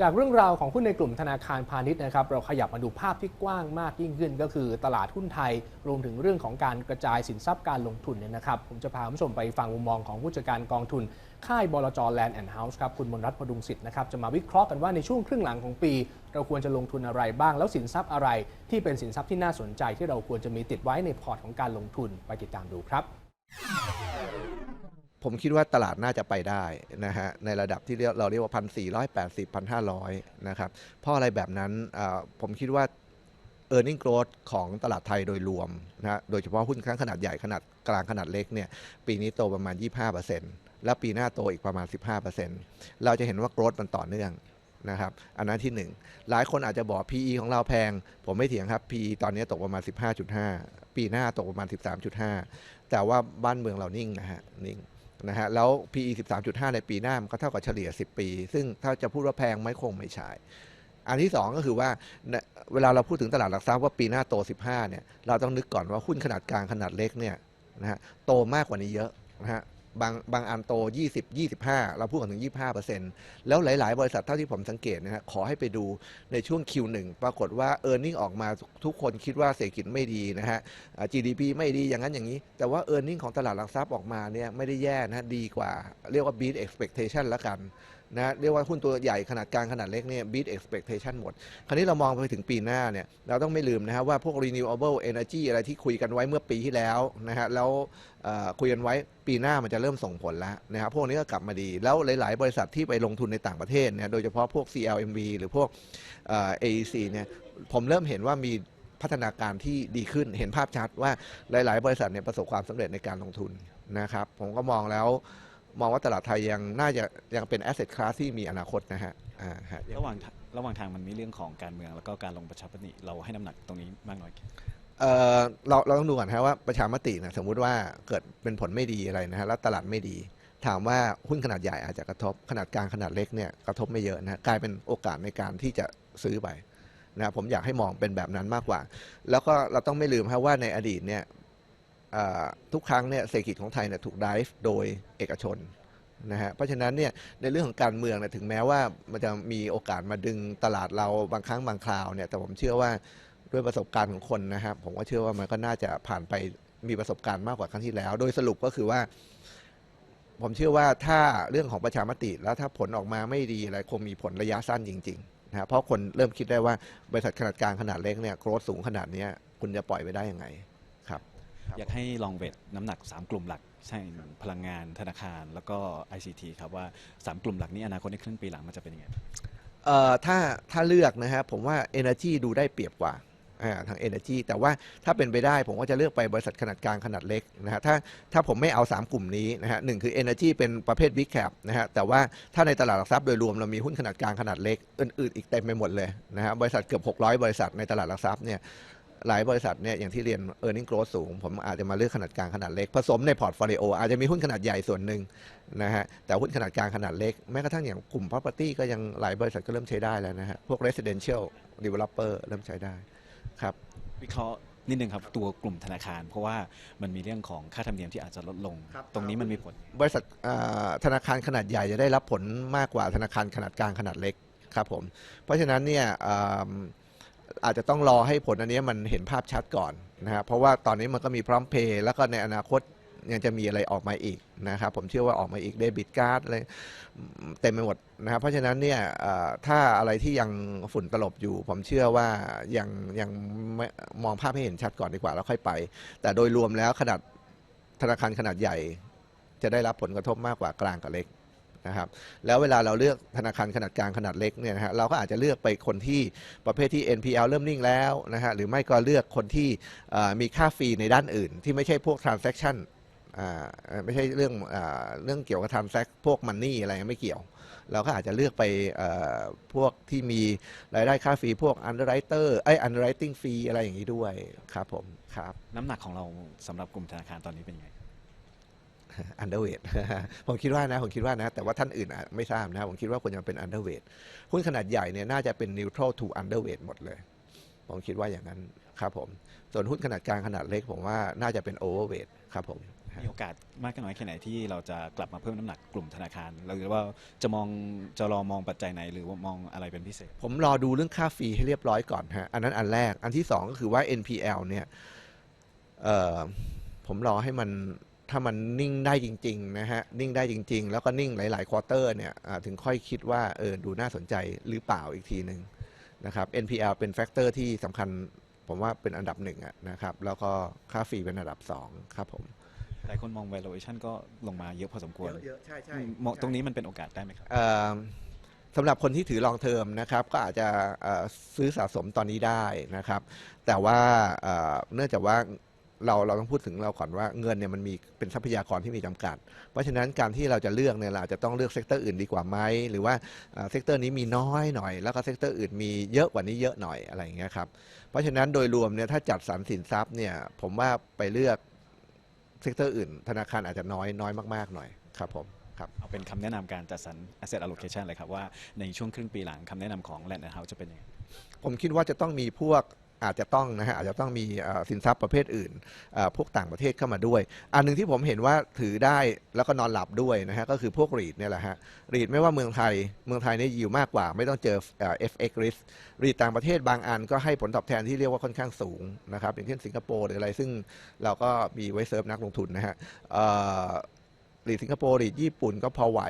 จากเรื่องราวของหุ้นในกลุ่มธนาคารพาณิชย์นะครับเราขยับมาดูภาพที่กว้างมากยิ่งขึ้น ก็คือตลาดหุ้นไทย รวมถึงเรื่องของการกระจายสินทรัพย์การลงทุนเนี่ยนะครับ ผมจะพาคุณผู้ชมไปฟังมุมมองของผู้จัดการกองทุน ค่ายบลจแลนด์แอนด์เฮาส์ครับ คุณมนรัตน์พดุงสิทธิ์นะครับจะมาวิเคราะห์กันว่าในช่วงครึ่งหลังของปี เราควรจะลงทุนอะไรบ้าง แล้วสินทรัพย์อะไร ที่เป็นสินทรัพย์ที่น่าสนใจที่เราควรจะมีติดไว้ในพอร์ตของการลงทุนไปติดตามดูครับ ผมคิดว่าตลาดน่าจะไปได้นะฮะในระดับที่เราเรียกว่าพันสี่ร้อยแปดสิบพันห้าร้อยนะครับเพราะอะไรแบบนั้นผมคิดว่า e a r n i n g growth ของตลาดไทยโดยรวมนะฮะโดยเฉพาะหุ้นครั้งขนาดใหญ่ขนาดกลางขนาดเล็กเนี่ยปีนี้โตประมาณ 25%แล้วปีหน้าโตอีกประมาณ 15%เราจะเห็นว่า growth มันต่อเนื่องนะครับอันนั้นที่หนึ่งหลายคนอาจจะบอก PE ของเราแพง ผมไม่เถียงครับ PE ตอนนี้ตกประมาณ 15.5 ปีหน้าตกประมาณ 13.5 แต่ว่าบ้านเมืองเรานิ่งนะฮะนิ่ง นะฮะแล้ว PE 13.5 ในปีหน้ามันก็เท่ากับเฉลี่ย 10 ปี ซึ่งถ้าจะพูดว่าแพงไม่คงไม่ใช่อันที่ 2 ก็คือว่าเนี่ยเวลาเราพูดถึงตลาดหลักทรัพย์ว่าปีหน้าโต 15เนี่ยเราต้องนึกก่อนว่าหุ้นขนาดกลางขนาดเล็กเนี่ยนะฮะโตมากกว่านี้เยอะนะฮะ บางบางอันโต 20 25 เราพูดกันถึง 25 แล้วหลาย ๆ บริษัทเท่าที่ผมสังเกตนะฮะขอให้ไปดูในช่วง Q1 ปรากฏว่า e a r n i n g ออกมาทุกคนคิดว่าเศรษฐกิจไม่ดีนะฮะ GDP ไม่ดีอย่างนั้นอย่างนี้ แต่ว่า e a r n i n g ของตลาดหลักทรัพย์ออกมาเนี่ยไม่ได้แย่นะดีกว่า เรียกว่า beat expectation แล้วกัน นะเรียกว่าหุ้นตัวใหญ่ขนาดกลางขนาดเล็กเนี่ย beat expectation หมด คราวนี้เรามองไปถึงปีหน้าเนี่ยเราต้องไม่ลืมนะฮะว่าพวก renewable energy อะไรที่คุยกันไว้เมื่อปีที่แล้วนะฮะแล้วคุยกันไว้ปีหน้ามันจะเริ่มส่งผลแล้วนะครับพวกนี้ก็กลับมาดี แล้วหลาย ๆ บริษัทที่ไปลงทุนในต่างประเทศเนี่ยโดยเฉพาะพวก CLMV หรือพวก AEC เนี่ยผมเริ่มเห็นว่ามีพัฒนาการที่ดีขึ้นเห็นภาพชัดว่าหลาย ๆ บริษัทเนี่ยประสบความสำเร็จในการลงทุนนะครับผมก็มองแล้ว มองว่าตลาดไทยยังน่าจะยังเป็น asset class ที่มีอนาคตนะฮะอ่าฮะ ระหว่างทางระหว่างทางมันมีเรื่องของการเมืองแล้วก็การลงประชามติเราให้น้ำหนักตรงนี้มากน้อยแค่ไหนเอ่อเราเราต้องดูก่อนฮะว่าประชามตินะสมมุติว่าเกิดเป็นผลไม่ดีอะไรนะฮะแล้วตลาดไม่ดี ถามว่าหุ้นขนาดใหญ่อาจจะกระทบขนาดกลางขนาดเล็กเนี่ยกระทบไม่เยอะนะฮะกลายเป็นโอกาสในการที่จะซื้อไปนะผมอยากให้มองเป็นแบบนั้นมากกว่า แล้วก็เราต้องไม่ลืมครับว่าในอดีตเนี่ยเอ่อ ทุกครั้งเนี่ยเศรษฐกิจของไทยเนี่ยถูกดิฟโดยเอกชนนะฮะเพราะฉะนั้นเนี่ยในเรื่องของการเมืองเนี่ยถึงแม้ว่ามันจะมีโอกาสมาดึงตลาดเราบางครั้งบางคราวเนี่ยแต่ผมเชื่อว่าด้วยประสบการณ์ของคนนะครับผมก็เชื่อว่ามันก็น่าจะผ่านไปมีประสบการณ์มากกว่าครั้งที่แล้ว โดยสรุปก็คือว่า ผมเชื่อว่าถ้าเรื่องของประชามติแล้วถ้าผลออกมาไม่ดีอะไรคงมีผลระยะสั้นจริงๆนะเพราะคนเริ่มคิดได้ว่าบริษัทขนาดกลางขนาดเล็กเนี่ยโกรธสูงขนาดนี้คุณจะปล่อยไปได้ยังไง อยากให้ลองเวทน้ำหนัก 3 กลุ่มหลัก ใช่พลังงานธนาคารแล้วก็ ICT ครับว่า 3 กลุ่มหลักนี้อนาคตในครึ่งปีหลังมันจะเป็นยังไง เอ่อถ้าถ้าเลือกนะฮะผมว่า Energy ดูได้เปรียบกว่าอ่าทาง Energy แต่ว่าถ้าเป็นไปได้ผมก็จะเลือกไปบริษัทขนาดกลางขนาดเล็กนะฮะถ้าถ้าผมไม่เอา 3 กลุ่มนี้นะฮะหนึ่งคือ Energy เป็นประเภท Big Cap นะฮะแต่ว่าถ้าในตลาดหลักทรัพย์โดยรวมเรามีหุ้นขนาดกลางขนาดเล็กอื่นๆอีกเต็มไปหมดเลยนะฮะบริษัทเกือบ 600 บริษัทในตลาดหลักทรัพย์เนี่ย หลายบริษัทเนี่ยอย่างที่เรียน e a r n i n g growth สูง ผมอาจจะมาเลือกขนาดกลางขนาดเล็ก ผสมในพอร์ตโฟลิโออาจจะมีหุ้นขนาดใหญ่ส่วนหนึ่งนะฮะแต่หุ้นขนาดกลางขนาดเล็ก แม้กระทั่งอย่างกลุ่ม property ก็ยังหลายบริษัทก็เริ่มใช้ได้แล้วนะฮะพวก residential developer เริ่มใช้ได้ครับวิเคราะห์นิดนึงครับ ตัวกลุ่มธนาคาร เพราะว่ามันมีเรื่องของค่าธรรมเนียมที่อาจจะลดลงครับตรงนี้มันมีผล บริษัทอ่าธนาคารขนาดใหญ่จะได้รับผลมากกว่าธนาคารขนาดกลางขนาดเล็กครับผมเพราะฉะนั้นเนี่ย อาจจะต้องรอให้ผลอันนี้มันเห็นภาพชัดก่อนนะครับเพราะว่าตอนนี้มันก็มีพร้อมเพย์แล้วก็ในอนาคตยังจะมีอะไรออกมาอีกนะครับผมเชื่อว่าออกมาอีกเดบิตการ์ดอะไรเต็มไปหมดนะครับเพราะฉะนั้นเนี่ยถ้าอะไรที่ยังฝุ่นตลบอยู่ ผมเชื่อว่ายังยังมองภาพให้เห็นชัดก่อนดีกว่าแล้วค่อยไป แต่โดยรวมแล้วขนาดธนาคารขนาดใหญ่ จะได้รับผลกระทบมากกว่ากลางกับเล็ก นะครับแล้วเวลาเราเลือกธนาคารขนาดกลางขนาดเล็กเนี่ยนะฮะเราก็อาจจะเลือกไปคนที่ประเภทที่ NPL เริ่มนิ่งแล้วนะฮะหรือไม่ก็เลือกคนที่มีค่าฟรีในด้านอื่น ที่ไม่ใช่พวก transaction อ่าเอ่อไม่ใช่เรื่องอเรื่องเกี่ยวกับ transact พวก money อะไรไม่เกี่ยว เราก็อาจจะเลือกไปพวกที่มีรายได้ค่าฟรีพวก underwriter ไอ้ย underwriting fee อะไรอย่างนี้ด้วยครับผมครับ น้ำหนักของเราสำหรับกลุ่มธนาคารตอนนี้เป็นยังไง อันเดอร์เวทผมคิดว่านะผมคิดว่านะ แต่ว่าท่านอื่นอาจไม่ทราบนะ ผมคิดว่าควรจะเป็นอันเดอร์เวทหุ้นขนาดใหญ่เนี่ยน่าจะเป็น neutral to underweight หมดเลย ผมคิดว่าอย่างนั้นครับผม ส่วนหุ้นขนาดกลางขนาดเล็กผมว่าน่าจะเป็นโอเวอร์เวทครับผมมีโอกาสมากน้อยแค่ไหนที่เราจะกลับมาเพิ่มน้ำหนักกลุ่มธนาคารหรือว่าจะมองจะรอมองปัจจัยไหนหรือว่ามองอะไรเป็นพิเศษ ผมรอดูเรื่องค่าฟรีให้เรียบร้อยก่อนฮะอันนั้นอันแรกอันที่สองก็คือว่า NPL เนี่ยเอ่อผมรอให้มัน ถ้ามันนิ่งได้จริงๆนะฮะนิ่งได้จริง ๆ แล้วก็นิ่งหลายๆควอเตอร์เนี่ยอ่าถึงค่อยคิดว่าเออดูน่าสนใจหรือเปล่าอีกทีหนึ่งนะครับ NPL เป็นแฟกเตอร์ที่สำคัญผมว่าเป็นอันดับหนึ่งอะนะครับ แล้วก็ค่าฟรีเป็นอันดับสองครับผมหลายคนมอง valuation ก็ลงมาเยอะพอสมควรเยอะๆใช่ใช่มองตรงนี้มันเป็นโอกาสได้ไหมครับเอ่อสำหรับคนที่ถือลองเทอมนะครับก็อาจจะเอ่อซื้อสะสมตอนนี้ได้นะครับ แต่ว่าเอ่อเนื่องจากว่า เราเราต้องพูดถึงเราก่อนว่าเงินเนี่ยมันมีเป็นทรัพยากรที่มีจำกัด เพราะฉะนั้นการที่เราจะเลือกเนี่ยเราอาจจะต้องเลือกเซกเตอร์อื่นดีกว่าไหมหรือว่าเอ่อเซกเตอร์นี้มีน้อยหน่อย แล้วก็เซกเตอร์อื่นมีเยอะกว่านี้เยอะหน่อยอะไรอย่างเงี้ยครับเพราะฉะนั้นโดยรวมเนี่ยถ้าจัดสรรสินทรัพย์เนี่ยผมว่าไปเลือกเซกเตอร์อื่น ธนาคารอาจจะน้อยน้อยมากๆหน่อยครับผมครับเอาเป็นคำแนะนำการจัดสรร asset allocation เลยครับว่าในช่วงครึ่งปีหลังคำแนะนำของ Land House จะเป็นยังไงผมคิดว่าจะต้องมีพวก อาจจะต้องนะฮะอาจจะต้องมีสินทรัพย์ประเภทอื่น พวกต่างประเทศเข้ามาด้วย อันหนึ่งที่ผมเห็นว่าถือได้แล้วก็นอนหลับด้วยนะฮะก็คือพวกรีดเนี่ยแหละฮะรีดไม่ว่าเมืองไทยเมืองไทยเนี่ยยิวมากกว่า ไม่ต้องเจอเอ่อ FX risk รีดต่างประเทศบางอันก็ให้ผลตอบแทนที่เรียกว่าค่อนข้างสูงนะครับอย่างเช่นสิงคโปร์หรืออะไรซึ่งเราก็มีไว้เซิร์ฟนักลงทุนนะฮะรีดสิงคโปร์รีดญี่ปุ่นก็พอไหว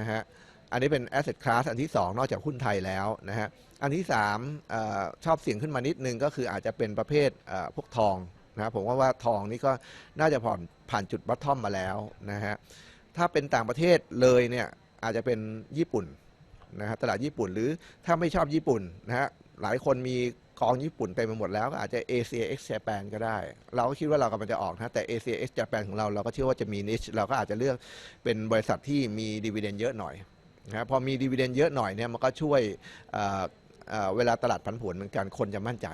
นะฮะ อันนี้เป็น asset class อันที่ 2 นอกจากหุ้นไทยแล้วนะฮะ อันที่3อชอบเสี่ยงขึ้นมานิดนึงก็คืออาจจะเป็นประเภทพวกทองนะผมว่าว่าทองนี่ก็น่าจะผ่านผ่านจุดบัตทอมมาแล้วนะฮะ ถ้าเป็นต่างประเทศเลยเนี่ยอาจจะเป็นญี่ปุ่นนะฮะตลาดญี่ปุ่นหรือถ้าไม่ชอบญี่ปุ่นนะฮะหลายคนมีกองญี่ปุ่นเต็มไปหมดแล้วก็อาจจะ Asia X Japan ก็ได้ เราก็คิดว่าเรากำลังจะออกนะแต่ Asia X Japan ของเราเราก็เชื่อว่าจะมี niche เราก็อาจจะเลือกเป็นบริษัทที่มีดีเวเดนเยอะหน่อย นะครับพอมีดีเวเดนเยอะหน่อยเนี่ยมันก็ช่วยเอ่อเอ่อเวลาตลาดผันผวนเหมือนกันคนจะมั่นใจ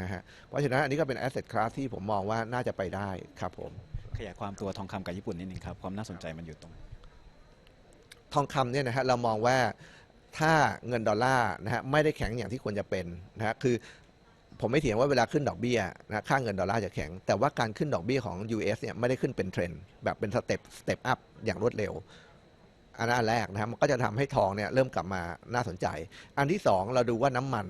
นะฮะเพราะฉะนั้นอันนี้ก็เป็น asset class ที่ผมมองว่าน่าจะไปได้ครับผม ขยายความตัวทองคำกับญี่ปุ่นนิดนึงครับ ความน่าสนใจมันอยู่ตรง ทองคำเนี่ยนะฮะเรามองว่าถ้าเงินดอลลาร์นะฮะไม่ได้แข็งอย่างที่ควรจะเป็นนะฮะคือผมไม่เถียงว่าเวลาขึ้นดอกเบี้ยนะค่าเงินดอลลาร์จะแข็ง แต่ว่าการขึ้นดอกเบี้ยของ US เนี่ยไม่ได้ขึ้นเป็นเทรนด์แบบเป็นสเต็ปสเต็ปอัพอย่างรวดเร็ว อันแรกนะครับมันก็จะทำให้ทองเนี่ยเริ่มกลับมาน่าสนใจ อันที่สองเราดูว่าน้ำมัน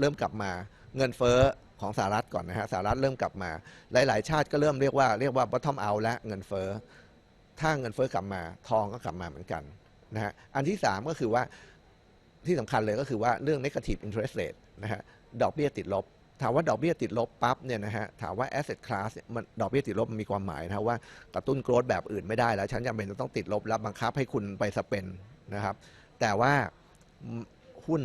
เริ่มกลับมาเงินเฟ้อของสหรัฐก่อนนะฮะสหรัฐเริ่มกลับมา หลาย ๆ ชาติก็เริ่มเรียกว่าเรียกว่า bottom out และเงินเฟ้อถ้าเงินเฟ้อกลับมาทองก็กลับมาเหมือนกันนะฮะอันที่สามก็คือว่าที่สำคัญเลยก็คือว่าเรื่อง negative interest rate นะฮะดอกเบี้ยติดลบ ถามว่าดอกเบี้ยติดลบปั๊บเนี่ยนะฮะถามว่า asset class เนี่ยมันดอกเบี้ยติดลบมันมีความหมายนะว่ากระตุ้นโกรธแบบอื่นไม่ได้แล้ว ฉันจำเป็นจะต้องติดลบแล้วบังคับให้คุณไปสเปนนะครับ แต่ว่าหุ้น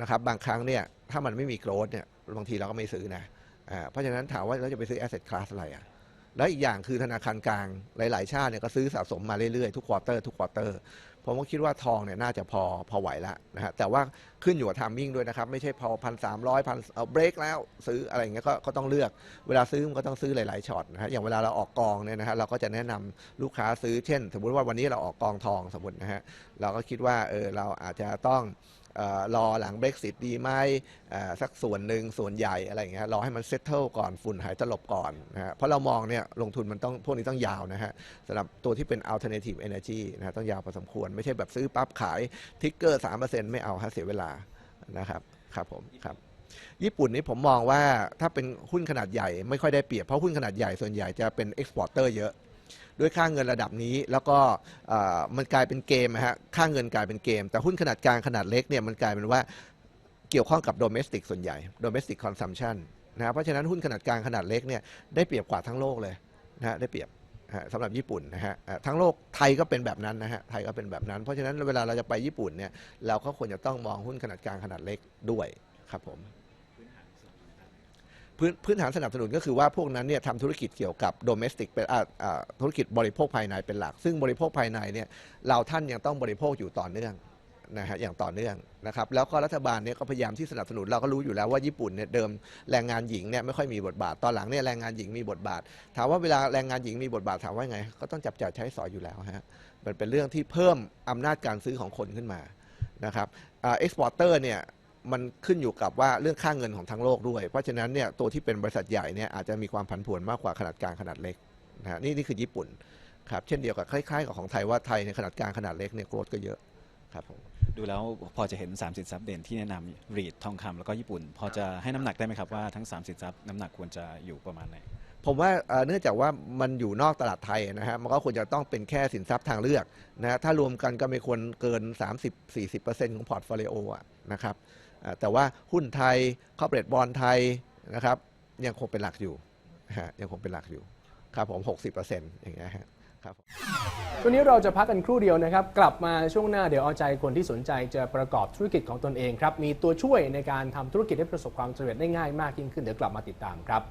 นะครับบางครั้งเนี่ยถ้ามันไม่มีโกรธเนี่ยบางทีเราก็ไม่ซื้อนะอ่าเพราะฉะนั้นถามว่าเราจะไปซื้อ asset class อะไรอะแล้วอีกอย่างคือธนาคารกลางหลาย ๆ ชาติเนี่ยก็ซื้อสะสมมาเรื่อย ๆ ทุกควอเตอร์ทุกควอเตอร์ ผมก็คิดว่าทองเนี่ยน่าจะพอพอไหวแล้วนะฮะแต่ว่าขึ้นอยู่กับทามมิ่งด้วยนะครับ ไม่ใช่พอพันสามร้อยพันเอาเบรกแล้วซื้ออะไรอย่างเงี้ยก็ก็ต้องเลือกเวลาซื้อมันก็ต้องซื้อหลายๆช็อตนะฮะอย่างเวลาเราออกกองเนี่ยนะฮะเราก็จะแนะนำลูกค้าซื้อเช่น สมมุติว่าวันนี้เราออกกองทองสมมตินะฮะเราก็คิดว่าเออเราอาจจะต้อง รอหลัง Brexit ดีไหมสักส่วนหนึ่งส่วนใหญ่อะไรอย่างเงี้ยรอให้มันเซตเทิลก่อนฝุ่นหายตลบก่อนนะฮะเพราะเรามองเนี่ยลงทุนมันต้องพวกนี้ต้องยาวนะฮะสำหรับตัวที่เป็น alternative energy นะฮะต้องยาวพอสมควร ไม่ใช่แบบซื้อปั๊บขายทิกเกอร์สามเปอร์เซ็นต์ไม่เอาฮะเสียเวลานะครับครับผมครับญี่ปุ่นนี่ผมมองว่าถ้าเป็นหุ้นขนาดใหญ่ไม่ค่อยได้เปรียบเพราะหุ้นขนาดใหญ่ส่วนใหญ่จะเป็น exporter เยอะ ด้วยค่าเงินระดับนี้ แล้วก็มันกลายเป็นเกมนะฮะค่าเงินกลายเป็นเกม แต่หุ้นขนาดกลางขนาดเล็กเนี่ยมันกลายเป็นว่าเกี่ยวข้องกับ domestic ส่วนใหญ่ domestic consumption นะเพราะฉะนั้นหุ้นขนาดกลางขนาดเล็กเนี่ยได้เปรียบกว่าทั้งโลกเลยนะฮะได้เปรียบสำหรับญี่ปุ่นนะฮะทั้งโลกไทยก็เป็นแบบนั้นนะฮะไทยก็เป็นแบบนั้น เพราะฉะนั้นเวลาเราจะไปญี่ปุ่นเนี่ยเราก็ควรจะต้องมองหุ้นขนาดกลางขนาดเล็กด้วยครับผม พื้นพื้นฐานสนับสนุนก็คือว่าพวกนั้นเนี่ยทำธุรกิจเกี่ยวกับโดเมสติกเป็นอ่าอ่าธุรกิจบริโภคภายในเป็นหลัก ซึ่งบริโภคภายในเนี่ยเราท่านยังต้องบริโภคอยู่ต่อเนื่องนะฮะอย่างต่อเนื่องนะครับแล้วก็รัฐบาลเนี่ยก็พยายามที่สนับสนุนเราก็รู้อยู่แล้วว่าญี่ปุ่นเนี่ยเดิมแรงงานหญิงเนี่ยไม่ค่อยมีบทบาทตอนหลังเนี่ยแรงงานหญิงมีบทบาท ถามว่าเวลาแรงงานหญิงมีบทบาทถามว่าไง ก็ต้องจับจ่ายใช้สอยอยู่แล้วฮะมันเป็นเรื่องที่เพิ่มอำนาจการซื้อของคนขึ้นมานะครับเอ็กซ์พอร์เตอร์เนี่ย มันขึ้นอยู่กับว่าเรื่องค่าเงินของทั้งโลกด้วย เพราะฉะนั้นเนี่ยตัวที่เป็นบริษัทใหญ่เนี่ยอาจจะมีความผันผวนมากกว่าขนาดกลางขนาดเล็กนะฮะนี่นี่คือญี่ปุ่นครับเช่นเดียวกับคล้ายๆกับของไทยว่าไทยในขนาดกลางขนาดเล็กเนี่ยโกรธก็เยอะครับผมดูแล้วพอจะเห็น3สินทรัพย์เด่นที่แนะนำรีดทองคำแล้วก็ญี่ปุ่น พอจะให้น้ำหนักได้ไหมครับว่าทั้ง3สินทรัพย์น้ำหนักควรจะอยู่ประมาณไหนผมว่าเอ่อเนื่องจากว่ามันอยู่นอกตลาดไทยนะฮะมันก็ควรจะต้องเป็นแค่สินทรัพย์ทางเลือกนะฮะถ้ารวมกันก็ไม่ควรเกิน 30-40%ของพอร์ตโฟลิโออะนะครับอ่า แต่ว่าหุ้นไทยคอร์เปรสบอลไทยนะครับยังคงเป็นหลักอยู่ฮะยังคงเป็นหลักอยู่ครับผม 60%อย่างเงี้ยฮะครับผมช่วงนี้เราจะพักกันครู่เดียวนะครับ กลับมาช่วงหน้าเดี๋ยวเอาใจคนที่สนใจจะประกอบธุรกิจของตนเองครับ มีตัวช่วยในการทำธุรกิจให้ประสบความสำเร็จได้ง่ายมากยิ่งขึ้นเดี๋ยวกลับมาติดตามครับ